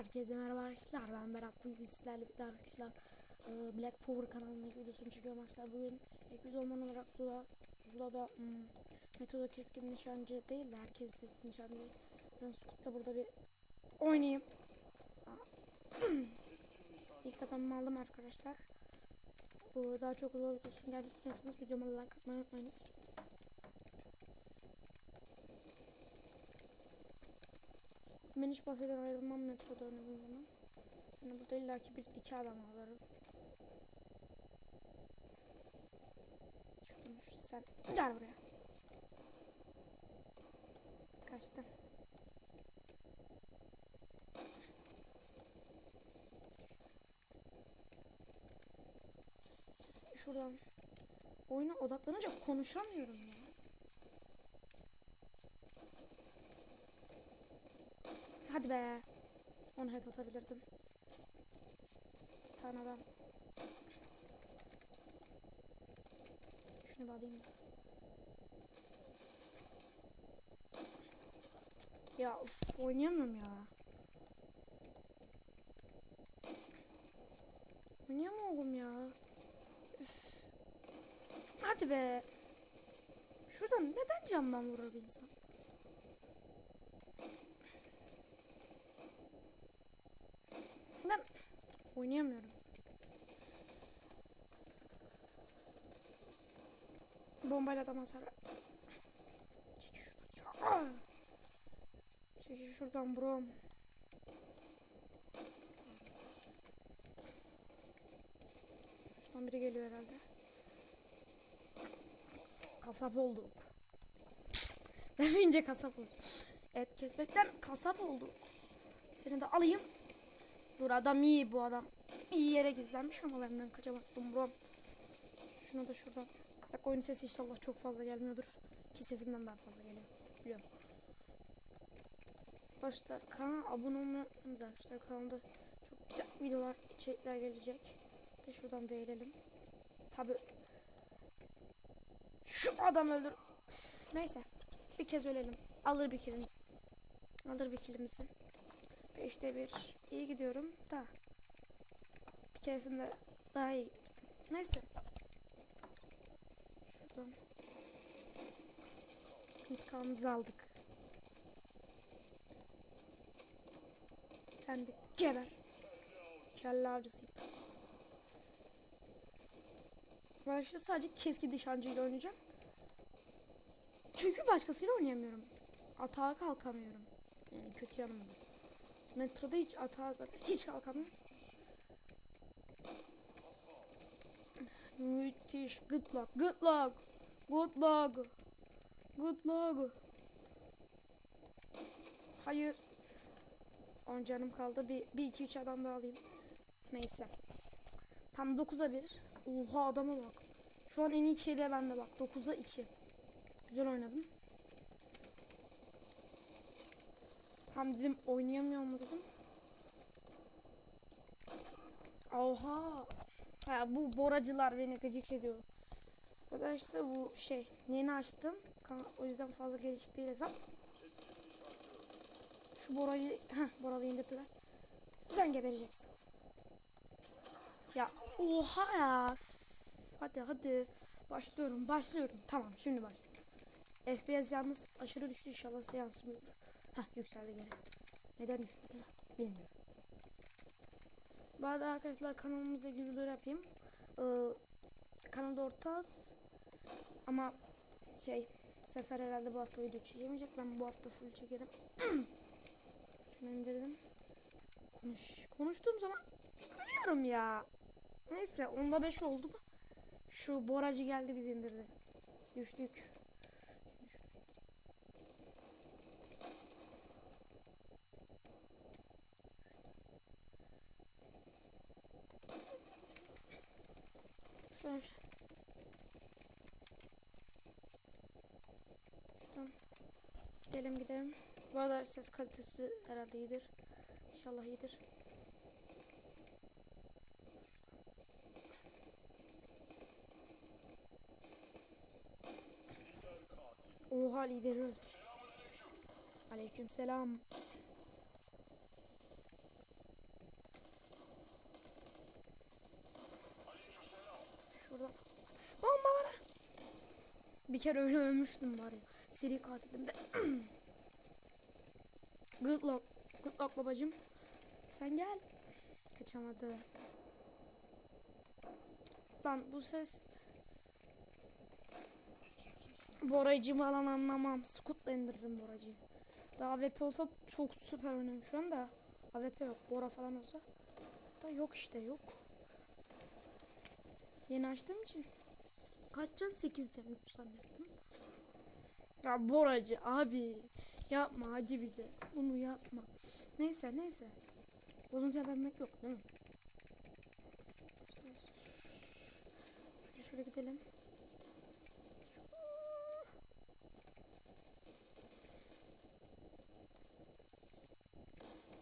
Herkese merhaba arkadaşlar. Ben Berat. Bugün sizlerle birlikte arkadaşlar e, Black Power kanalının ilk videosunu çekiyorum arkadaşlar. Bugün ilk video olman olarak Zula, Zula'da hmm, metoda keskin nişancı değil de herkes keskin nişancı ben Scoot'la burada bir oynayayım. İlk adamımı aldım arkadaşlar. Bu daha çok zor videosun gelmesi istiyorsanız videoma like atmayı unutmayınız Ben hiç bahseden ayrılmam metroda oynadığım zaman. Yani burada illaki bir iki adam alırım. Şuradan şu sen gel buraya. Kaçtım. Şuradan oyuna odaklanınca konuşamıyorum ya. Hadi be. Onu head atabilirdim. Bir tane adam. Şunu bir alayım da. Ya of oynayamıyorum ya. Oynayamıyorum ya. Üf. Hadi be. Şuradan neden camdan vurur bir insan? Ben oynayamıyorum. Bombayla adam hasar. Çekil şuradan! Çekil şuradan bro. Şuradan biri geliyor herhalde. Kasap olduk. Ben önce kasap oldum. Et kesmekten kasap olduk. Seni de alayım. Dur adam iyi bu adam. İyi yere gizlenmiş ama benden kaçamazsın bro. Şunu da şuradan. Bak oyun sesi inşallah çok fazla gelmiyordur. Ki sesimden daha fazla geliyor. Biliyorum. Başta kanala abone olmayı arkadaşlar. Kanalda çok güzel videolar, içerikler gelecek. De şuradan beğenelim. Tabi şu adam öldür. Neyse. Bir kez ölelim. Alır bir kilimizi. Alır bir kilimizi. Beşte bir. İyi gidiyorum da. Bir keresinde daha iyi gittim. Neyse. Şuradan. İntikamımızı aldık. Sen bir geber. Kelle avcısıyım. Ben işte sadece keskin nişancıyla oynayacağım. Çünkü başkasıyla oynayamıyorum. Atağa kalkamıyorum. Yani kötü yanım bu. Metroda hiç atağa zaten hiç kalkamıyorum. Müthiş. Good luck. Good luck. Good luck. Good luck. Hayır. 10 canım kaldı. Bir, bir iki üç adam daha alayım. Neyse. Tam 9'a 1. Oha adama bak. Şu an en iyi şeyde bende bak. 9'a 2. Güzel oynadım. Tam dedim oynayamıyor mu dedim. Oha. Ha, bu boracılar beni gıcık ediyor. Arkadaşlar bu şey yeni açtım. O yüzden fazla gelişik değil hesap. Şu borayı, heh borayı indirdiler. Sen gebereceksin. Ya oha ya. Hadi hadi. Başlıyorum başlıyorum. Tamam şimdi başlıyorum. FPS yalnız aşırı düştü inşallah size yansımıyordur. Hah yükseldi gene. Neden düştü? Bilmiyorum. Arada arkadaşlar kanalımızda video yapayım. Ee, kanalda ortaz. Ama şey Sefer herhalde bu hafta video çekemeyecek. Ben bu hafta full çekerim. Şunu indirdim. Konuş. Konuştuğum zaman ölüyorum ya. Neyse onda 5 oldu? Şu boracı geldi bizi indirdi. Düştük. Şu- Şuradan gidelim gidelim. Bu arada ses kalitesi herhalde iyidir. İnşallah iyidir. Oha lideri öldü. Aleyküm selam. Bir kere öyle ölmüştüm var ya. Seri katilimde. Good luck. Good luck babacım. Sen gel. Kaçamadı. Lan bu ses Boracı falan anlamam. Scoot'la indiririm Boracı'yı. Daha AWP olsa çok süper oynuyorum şu anda. AWP yok. Bora falan olsa. Da yok işte yok. Yeni açtığım için. Kaç can? 8 can. 3 zannettim. Ya Boracı abi. Yapma acı bize. Bunu yapma. Neyse neyse. Bozuntuya vermek yok değil mi? Şöyle, şöyle gidelim.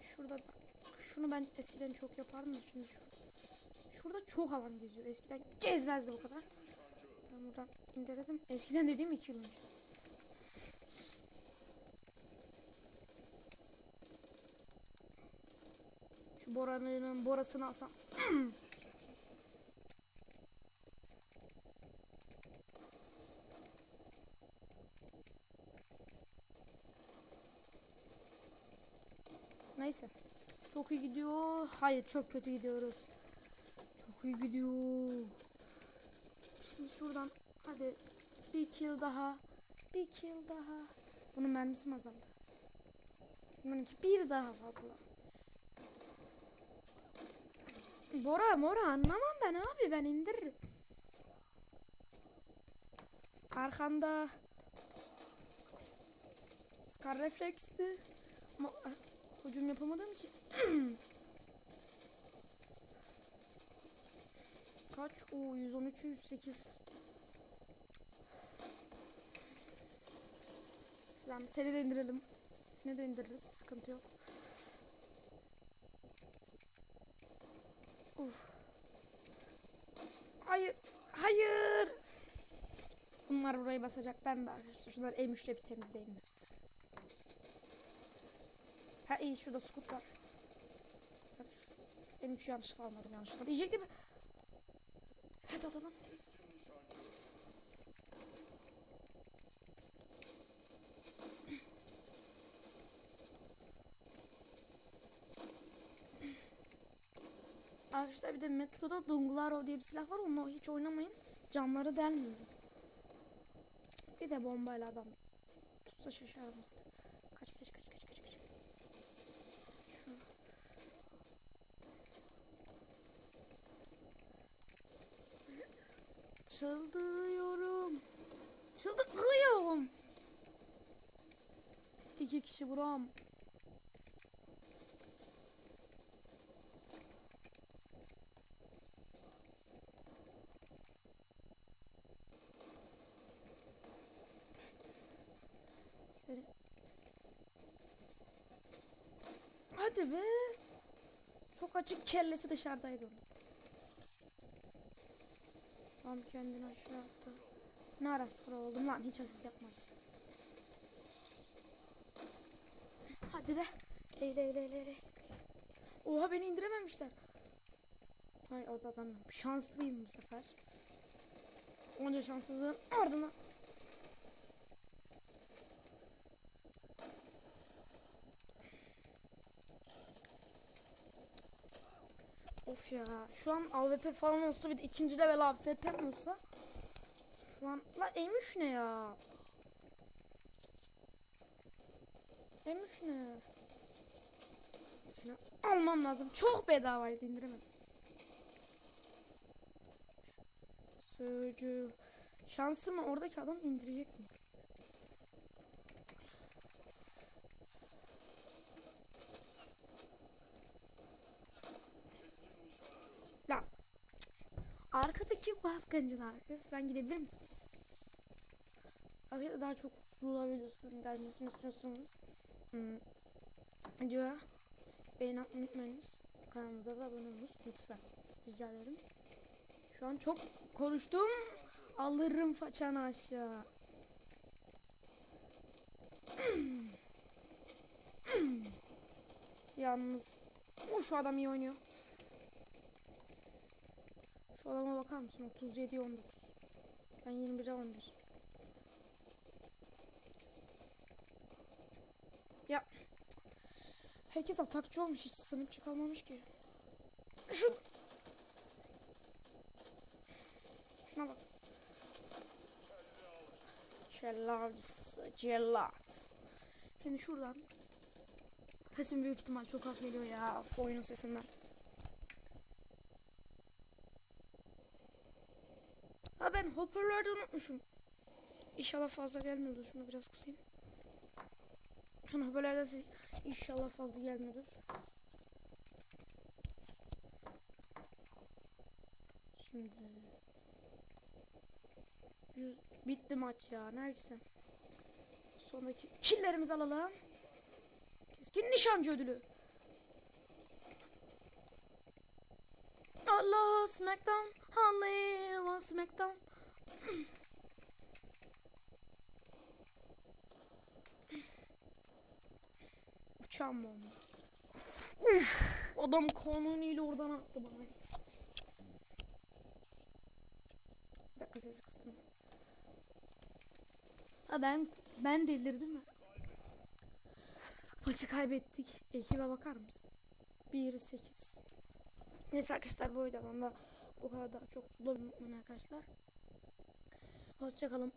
Şurada. Şunu ben eskiden çok yapardım da şimdi şu. Çok alan geziyor. Eskiden gezmezdi bu kadar. Ben buradan indirdim. Eskiden dediğim 2 yıl önce. Şu Bora'nın Bora'sını alsam. Neyse. Çok iyi gidiyor. Hayır çok kötü gidiyoruz. İyi gidiyor. Şimdi şuradan hadi bir kill daha. Bir kill daha. Bunun mermisi mi azaldı? Bununki bir daha fazla. Bora mora anlamam ben abi ben indiririm. Arkanda Scar refleksli. Ama ah, hücum yapamadığım için Kaç? Oo 113 108 Tamam seni de indirelim. Seni de indiririz. Sıkıntı yok. Uf. Hayır. Hayır. Bunlar burayı basacak. Ben de arkadaşlar. Şunları M3'le bir temizleyeyim de. Ha iyi şurada scoot var. M3 yanlışlıkla almadım yanlışlıkla. Diyecektim. Hadi alalım. Arkadaşlar bir de metroda Dunglaro diye bir silah var. Onunla hiç oynamayın. Camları delmiyor. Bir de bombayla adam tutsa şaşarım. Kaç kaç kaç kaç kaç kaç. Şu. Çıldırıyorum. Çıldırıyorum. İki kişi. Seni. Hadi be. Çok açık kellesi dışarıdaydı. Tam kendini aşağı attı. Ne ara sıra oldum lan hiç asist yapmadım. Hadi be. Eyle eyle eyle eyle. Oha beni indirememişler. Hayır orada adam. Şanslıyım bu sefer. Onca şanssızlığın ardından. Of ya. Şu an AWP falan olsa bir de ikinci level AWP mi olsa? Şu an la M3 ne ya? M3 ne? Seni almam lazım. Çok bedavaydı indiremedim. Sözcü. Şansım oradaki adam indirecek mi? La. Arkadaki baskıncılar. Lütfen gidebilir misiniz? Arkada daha çok Zula videosunun gelmesini istiyorsanız hmm, videoya beğeni unutmayınız. Kanalımıza da abone olunuz lütfen. Rica ederim. Şu an çok konuştum. Alırım façanı aşağı. Yalnız o şu adam iyi oynuyor. Şu bakar mısın? 37'ye 19. Ben 21'e 11. Ya. Herkes atakçı olmuş. Hiç sınıf çıkamamış ki. Şu. Şuna bak. Cellat. Cellat. Şimdi şuradan. Sesim büyük ihtimal çok az geliyor ya. Oyunun sesinden. Ha ben hoparlörde unutmuşum. İnşallah fazla gelmiyordur. Şunu biraz kısayım. Hani hoparlörden ses inşallah fazla gelmiyordur. Şimdi bitti maç ya. Neyse. Sondaki killerimizi alalım. Keskin nişancı ödülü. Allah Smackdown. Hallelujah Smackdown. Uçan bomba. Uf, adam kanuniyle oradan attı bana. Bir dakika sesi kıstım. Ha ben ben delirdim mi? Maçı kaybettik. Ekibe bakar mısın? 1-8. Neyse arkadaşlar bu videodan da kadar daha çok unutmayın arkadaşlar. Hoşçakalın.